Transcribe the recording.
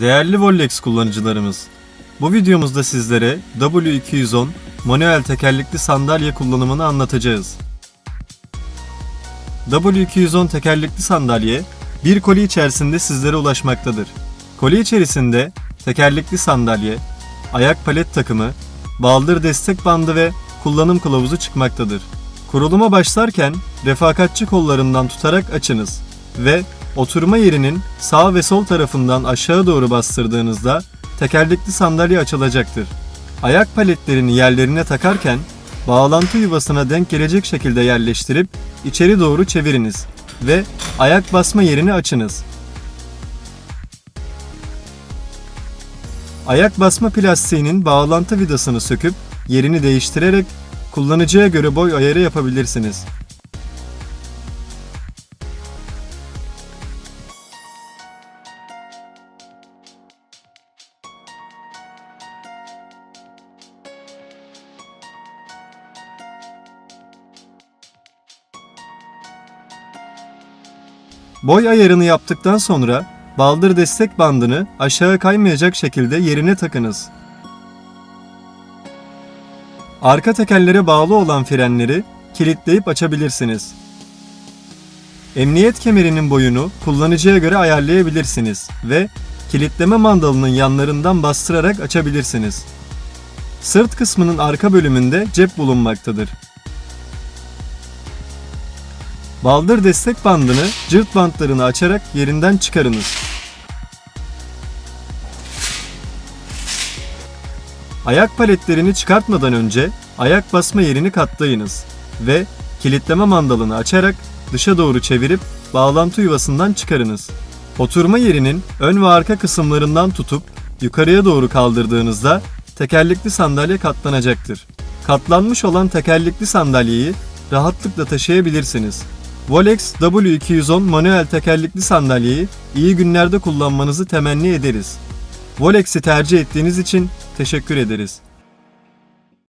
Değerli Vollex kullanıcılarımız, bu videomuzda sizlere W210 manuel tekerlekli sandalye kullanımını anlatacağız. W210 tekerlekli sandalye bir koli içerisinde sizlere ulaşmaktadır. Koli içerisinde tekerlekli sandalye, ayak palet takımı, baldır destek bandı ve kullanım kılavuzu çıkmaktadır. Kuruluma başlarken refakatçi kollarından tutarak açınız ve oturma yerinin sağ ve sol tarafından aşağı doğru bastırdığınızda tekerlekli sandalye açılacaktır. Ayak paletlerini yerlerine takarken bağlantı yuvasına denk gelecek şekilde yerleştirip içeri doğru çeviriniz ve ayak basma yerini açınız. Ayak basma plastiğinin bağlantı vidasını söküp yerini değiştirerek kullanıcıya göre boy ayarı yapabilirsiniz. Boy ayarını yaptıktan sonra baldır destek bandını aşağı kaymayacak şekilde yerine takınız. Arka tekerlere bağlı olan frenleri kilitleyip açabilirsiniz. Emniyet kemerinin boyunu kullanıcıya göre ayarlayabilirsiniz ve kilitleme mandalının yanlarından bastırarak açabilirsiniz. Sırt kısmının arka bölümünde cep bulunmaktadır. Baldır destek bandını cırt bantlarını açarak yerinden çıkarınız. Ayak paletlerini çıkartmadan önce ayak basma yerini katlayınız ve kilitleme mandalını açarak dışa doğru çevirip bağlantı yuvasından çıkarınız. Oturma yerinin ön ve arka kısımlarından tutup yukarıya doğru kaldırdığınızda tekerlekli sandalye katlanacaktır. Katlanmış olan tekerlekli sandalyeyi rahatlıkla taşıyabilirsiniz. Volex W210 manuel tekerlekli sandalyeyi iyi günlerde kullanmanızı temenni ederiz. Volex'i tercih ettiğiniz için teşekkür ederiz.